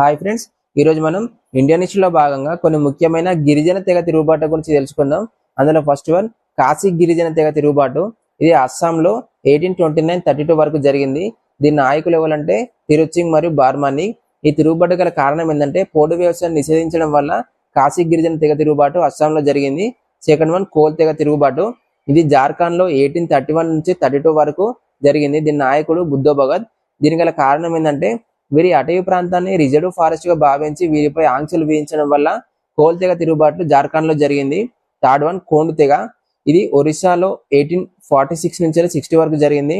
Hi friends ఈరోజు మనం Indian హిస్టరీలో భాగంగా కొన్ని ముఖ్యమైన గిరిజన తెగ తిరుగుబాటు గురించి తెలుసుకుందాం. అందులో ఫస్ట్ వన్ కాశీ గిరిజన తెగ తిరుగుబాటు. ఇది అస్సాంలో eighteen twenty nine thirty two వరకు జరిగింది. దీని నాయకులు ఎవరంటే తిరుచింగ్ మరియు బార్మాని. ఈ తిరుగుబాటు గల కారణం ఏంటంటే పోడు వ్యవసాయం నిషేధించడం వల్ల కాశీ గిరిజన తెగ తిరుగుబాటు అస్సాంలో జరిగింది. సెకండ్ వన్ కోల్ తెగ తిరుగుబాటు. ఇది జార్ఖండ్లో ఎయిటీన్ థర్టీ వన్ నుంచి థర్టీ టూ వరకు జరిగింది. దీని నాయకుడు బుద్ధో భగత్. దీనికి గల కారణం ఏంటంటే వీరి అటవీ ప్రాంతాన్ని రిజర్వ్ ఫారెస్ట్గా భావించి వీరిపై ఆంక్షలు విధించడం వల్ల కోల్ తెగ తిరుగుబాట్లు జార్ఖండ్లో జరిగింది. థర్డ్ వన్ కోండు తెగ ఇది ఒరిస్సాలో ఎయిటీన్ ఫార్టీ సిక్స్ నుంచి సిక్స్టీ వరకు జరిగింది.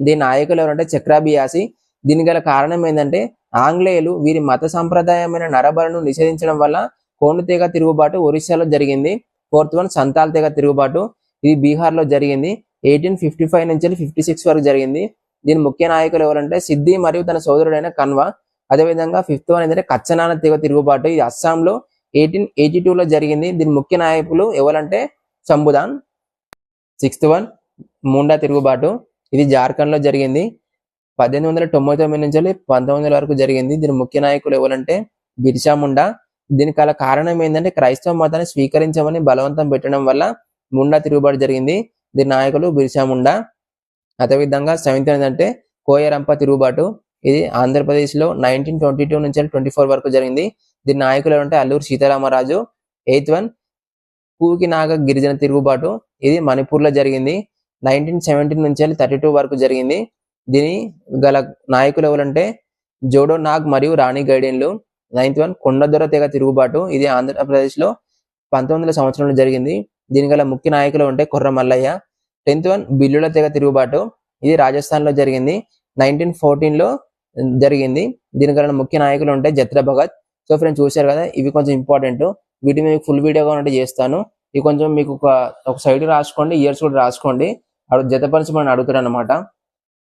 దీని నాయకులు ఎవరంటే చక్రాబియాసి దీని గల కారణం ఏంటంటే ఆంగ్లేయులు వీరి మత సంప్రదాయమైన నరబలను నిషేధించడం వల్ల కోండు తెగ తిరుగుబాటు ఒరిస్సాలో జరిగింది. ఫోర్త్ వన్ సంతాల్ తెగ తిరుగుబాటు. ఇది బీహార్లో జరిగింది. ఎయిటీన్ ఫిఫ్టీ ఫైవ్ నుంచి ఫిఫ్టీ సిక్స్ వరకు జరిగింది. దీని ముఖ్య నాయకులు ఎవరంటే సిద్ధి మరియు తన సోదరుడైన కన్వా. అదేవిధంగా ఫిఫ్త్ వన్ ఏంటంటే కచ్చనాన తీగ తిరుగుబాటు. ఇది అస్సాంలో ఎయిటీన్ ఎయిటీ లో జరిగింది. దీని ముఖ్య నాయకులు ఎవరంటే సంబుదాన్ సిక్స్త్ వన్ ముండా తిరుగుబాటు. ఇది జార్ఖండ్లో జరిగింది. పద్దెనిమిది వందల తొంభై తొమ్మిది నుంచి పంతొమ్మిది వందల వరకు జరిగింది. దీని ముఖ్య నాయకులు ఎవరంటే బిర్సా ముండా. దీనికి కారణం ఏంటంటే క్రైస్తవ మతాన్ని స్వీకరించమని బలవంతం పెట్టడం వల్ల ముండా తిరుగుబాటు జరిగింది. దీని నాయకులు బిర్సా ముండా. అదేవిధంగా సెవెంత్ ఏంటంటే కోయరంప తిరుగుబాటు. ఇది ఆంధ్రప్రదేశ్లో నైన్టీన్ ట్వంటీ టూ నుంచి ట్వంటీ ఫోర్ వరకు జరిగింది. దీని నాయకులు ఎవరంటే అల్లూరు సీతారామరాజు ఎయిత్ వన్ కూకి నాగ గిరిజన తిరుగుబాటు. ఇది మణిపూర్లో జరిగింది. నైన్టీన్ సెవెంటీన్ నుంచి థర్టీ టూ వరకు జరిగింది. దీని గల నాయకులు ఎవరంటే జోడో నాగ్ మరియు రాణి గైడెన్లు. నైన్త్ వన్ కొండదొర తెగ తిరుగుబాటు. ఇది ఆంధ్రప్రదేశ్లో పంతొమ్మిది వందల సంవత్సరంలో జరిగింది. దీని గల ముఖ్య నాయకులు ఉంటే కుర్ర మల్లయ్య. టెన్త్ వన్ బిల్లుల తెగ తిరుగుబాటు. ఇది రాజస్థాన్లో జరిగింది. నైన్టీన్ ఫోర్టీన్లో జరిగింది. దీని గల ముఖ్య నాయకులు ఉంటే జత్ర భగత్. సో ఫ్రెండ్స్ చూశారు కదా ఇవి కొంచెం ఇంపార్టెంట్. వీటి మీద ఫుల్ వీడియోగా ఉంటే చేస్తాను. ఇవి కొంచెం మీకు ఒక ఒక సైడ్ రాసుకోండి ఇయర్స్ కూడా రాసుకోండి. అడు జతపరిచి మనం అడుగుతాడు అనమాట